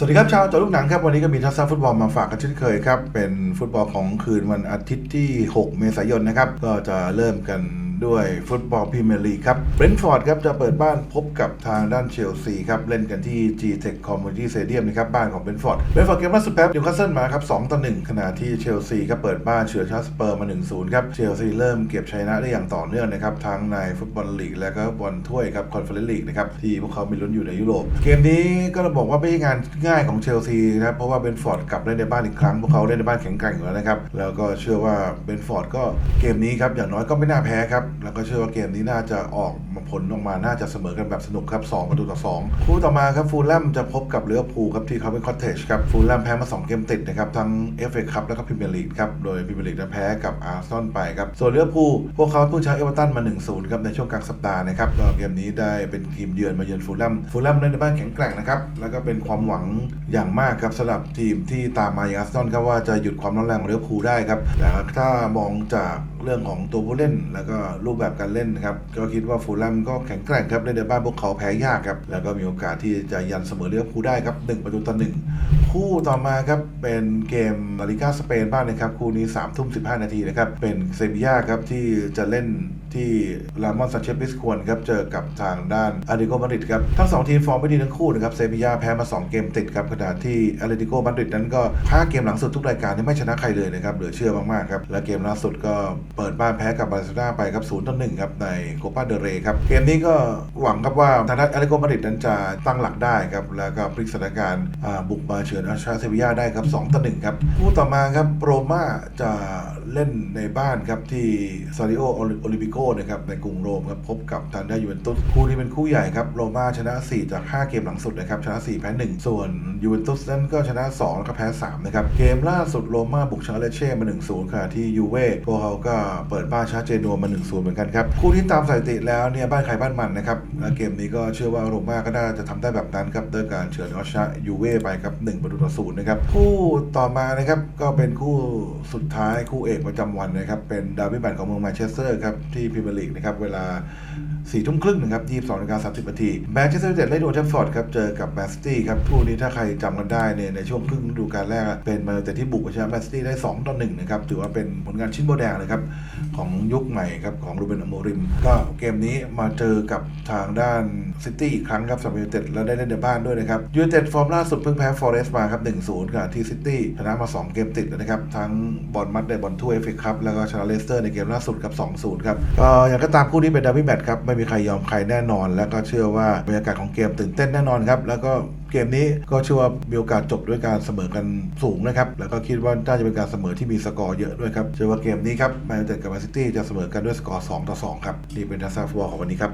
สวัสดีครับชาวจอลูกหนังครับ วันนี้ก็มีทัศน์ฟุตบอลมาฝากกันเช่นเคยครับ เป็นฟุตบอลของคืนวันอาทิตย์ที่ 6 เมษายนนะครับ ก็จะเริ่มกัน ด้วยฟุตบอลพรีเมียร์ลีกครับเบรนท์ฟอร์ดครับจะเปิดบ้านพบกับทางด้านเชลซีครับเล่นกันที่ G-Tech Community Stadium นะครับบ้านของเบรนท์ฟอร์ดเบรนท์ฟอร์ดเกมล่าสุดแป๊บนิวคาสเซิลมาครับ2ต่อ1ขณะที่เชลซีครับเปิดบ้านเฉือนชาร์สเปอร์มา 1-0 ครับเชลซีเริ่มเก็บชัยชนะได้อย่างต่อเนื่องนะครับทั้งในฟุตบอลลีกและก็บอลถ้วยครับคอนเฟอเรนซ์ลีกนะครับที่พวกเขามีลุ้นอยู่ในยุโรปเกมนี้ก็ต้องบอกว่าไม่ใช่งานง่ายของเชลซีนะครับเพราะว่าเบรนท์ฟอร์ดกลับเล่นในบ้านอีกครั้งพวกเขาเล่นในบ้านแข็งแกร่งอยู่แล้วนะครับแล้วก็เชื่อว่าเบรนท์ฟอร์ดก็เกมนี้ครับอย่างน้อยก็ไม่น่าแพ้ครับแล้วก็เชื่อว่าเกมนี้น่าจะออกมาผลออกมาน่าจะเสมอกันแบบสนุกครับ2ประตูต่อ2คู่ต่อมาครับฟูลแลมจะพบกับเลือพูครับที่เขาเป็นคอตเทจครับฟูลแลมแพ้มา 2 เกมติดนะครับทั้ง FA คัพแล้วก็พรีเมียร์ลีกครับโดยพรีเมียร์ลีกนั้นแพ้กับอาร์ซอลไปครับส่วนเลือพูพวกเขาเพิ่งชนะเอเวอร์ตันมา 1-0ครับในช่วงกลางสัปดาห์นะครับเกมนี้ได้เป็นทีมเยือนมาเยือนฟูลแลมฟูลแลมเล่นในบ้านแข็งแกร่งนะครับแล้วก็เป็นความหวังอย่างมากครับสำหรับทีมที่ตามมาอย่างอาร์ซอลครับว่าจะหยุดความร้อนแรงของเลือพูได้ครับแต่ถ้ามองจากเรื่องของตัวผู้เล่นแล้วก็รูปแบบการเล่นนะครับ ก็คิดว่าฟูลแลมก็แข็งแกร่งครับเล่นในบ้านพวกเขาแพ้ยากครับ แล้วก็มีโอกาสที่จะยันเสมอเลี้ยวคู่ได้ครับหนึ่งประตูต่อหนึ่งคู่ต่อมาครับเป็นเกมลาลิกาสเปนบ้างนะครับ คู่นี้3ามทุ่มสินาทีนะครับเป็นเซบีย่าครับที่จะเล่น ที่ลามอนซานเชสบิสควนครับเจอกับทางด้านอาริโกมาดริดครับทั้งสองทีมฟอร์มไม่ดีทั้งคู่นะครับเซบียาแพ้มา 2 เกมติดครับขณะที่อาริโกมาดริดนั้นก็แพ้เกมหลังสุดทุกรายการที่ไม่ชนะใครเลยนะครับเหลือเชื่อมากๆครับและเกมล่าสุดก็เปิดบ้านแพ้กับบาร์เซโลนาไปครับ0ต่อ1ครับในโคปาเดเรครับเกมนี้ก็หวังครับว่าทางด้านอาริโกมาดริดนั้นจะตั้งหลักได้ครับแล้วก็พลิกสถานการณ์บุกมาเฉือนอาชาเซบียาได้ครับ2ต่อ1ครับคู่ต่อมาครับโรม่าจะเล่นในบ้านครับที่ซาริโอโอลิปิโกนะครับในกรุงโรมครับพบกับทางด้านยูเวนตุสคู่นี้เป็นคู่ใหญ่ครับโรม่าชนะ 4 จาก 5 เกมหลังสุดนะครับชนะ 4 แพ้ 1 ส่วนยูเวนตุสนั้นก็ชนะ 2 แล้วก็แพ้ 3 นะครับ เกมล่าสุดโรม่าบุกชนะเลเช่มา 1-0ขณะที่ยูเว่พวกเขาก็เปิดบ้านชนะเจนัวมา 1-0 เหมือนกันครับ คู่ที่ตามสถิติแล้วเนี่ยบ้านใครบ้านมันนะครับและเกมนี้ก็เชื่อว่าโรม่าก็น่าจะทำได้แบบนั้นครับด้วยการเฉือนเอาชนะยูเว่ไปครับ1ประตูต่อ0นะครับคู่ต่อมานะครับก็เป็นคู่สุดท้ายคู่เอกประจำวันนะครับเป็นดาร์บี้แมตช์ของเมืองแมนเชสเตอร์ครับที่พรีเมียร์ลีกนะครับเวลาสี่ทุ่มครึ่งนะครับ22นาฬิกา30นาทีแมนเชสเตอร์ยูไนเต็ดเล่นโอลด์แทฟฟอร์ดครับเจอกับแมนซิตี้ครับคู่นี้ถ้าใครจำกันได้เนี่ยในช่วงครึ่งฤดูกาลแรกเป็นมนยูไนเต็ดที่บุกไปชนะแมนซิตี้ได้2ต่อ1นะครับถือว่าเป็นผลงานชิ้นโบแดงเลยครับของยุคใหม่ครับของรูเบนอโมริม ก็เกมนี้มาเจอกับทางด้านซิตี้อีกครั้งครับสำหรับยูไนเต็ดแล้วได้เล่นในบ้านด้วยนะครับยูไนเต็ดฟอร์มล่าสุดเพิ่งแพ้ฟอเรสต์มาครับ1-0กับที่ซิตี้ชนะมา 2 เกมติดนะครับทั้งบอลมัดในบอลถ้วยเอฟเอคัพแล้วก็ชนะเลสเตอร์ในเกมล่าสุดกับ2-0ครับก็อย่างก็ตามคู่นี้เป็นดาร์บี้แมตช์ครับไม่มีใครยอมใครแน่นอน แล้วก็เชื่อว่าบรรยากาศของเกมตื่นเต้นแน่นอนครับแล้วก็เกมนี้ก็เชื่อว่ามีโอกาสจบด้วยการเสมอกันสูงนะครับแล้วก็คิดว่าน่าจะเป็นการเสมอที่มีสกอร์เยอะด้วยครับเชื่อว่าเกมนี้ครับแมนเชสเตอร์กับแมนซิตี้จะเสมอกันด้วยสกอร์2ต่อ2ครับนี่เป็นทัศนฟุตบอลของวันนี้ครับ